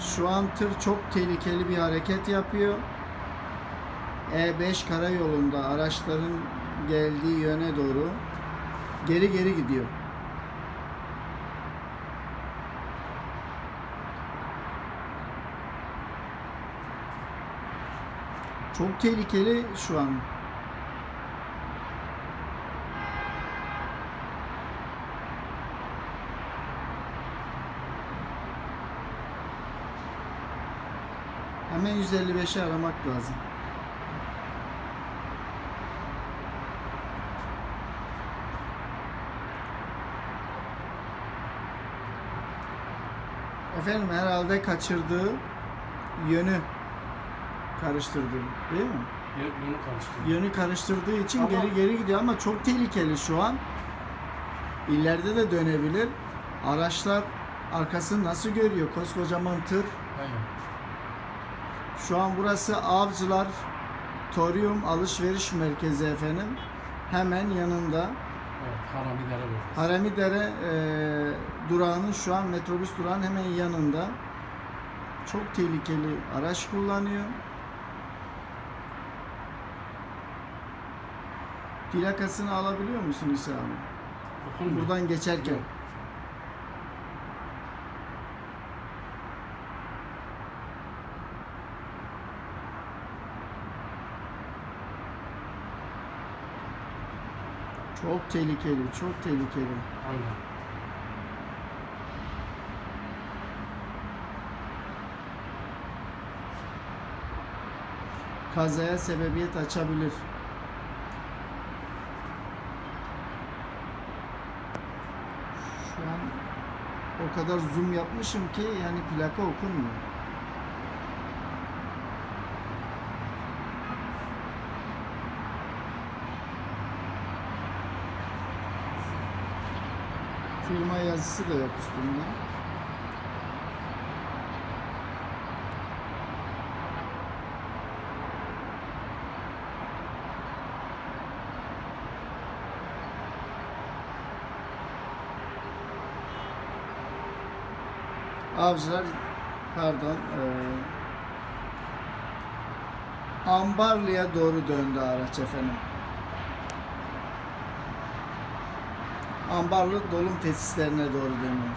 Şu an tır çok tehlikeli bir hareket yapıyor. E5 karayolunda araçların geldiği yöne doğru geri geri gidiyor. Çok tehlikeli şu an. Hemen 155'i aramak lazım. Efendim herhalde kaçırdığı yönü karıştırdı değil mi? Yö- Yönü karıştırdı. Yönü karıştırdığı için Ama- geri geri gidiyor ama çok tehlikeli şu an. İleride de dönebilir. Araçlar arkasını nasıl görüyor? Koskocaman tır. Aynen. Şu an burası Avcılar Torium Alışveriş Merkezi efendim. Hemen yanında. Evet. Harami dere bölgesi. Haramidere e, durağının şu an metrobüs durağının hemen yanında. Çok tehlikeli araç kullanıyor. Plakasını alabiliyor musun İsa abi? Buradan geçerken. Yok. Çok tehlikeli, çok tehlikeli. Aynen. Kazaya sebebiyet açabilir. Şu an o kadar zoom yapmışım ki yani plaka okunmuyor. Firma yazısı da yok üstünde. Avcılar pardon eee Ambarlı'ya doğru döndü araç efendim. Ambarlı dolum tesislerine doğru dönüyor.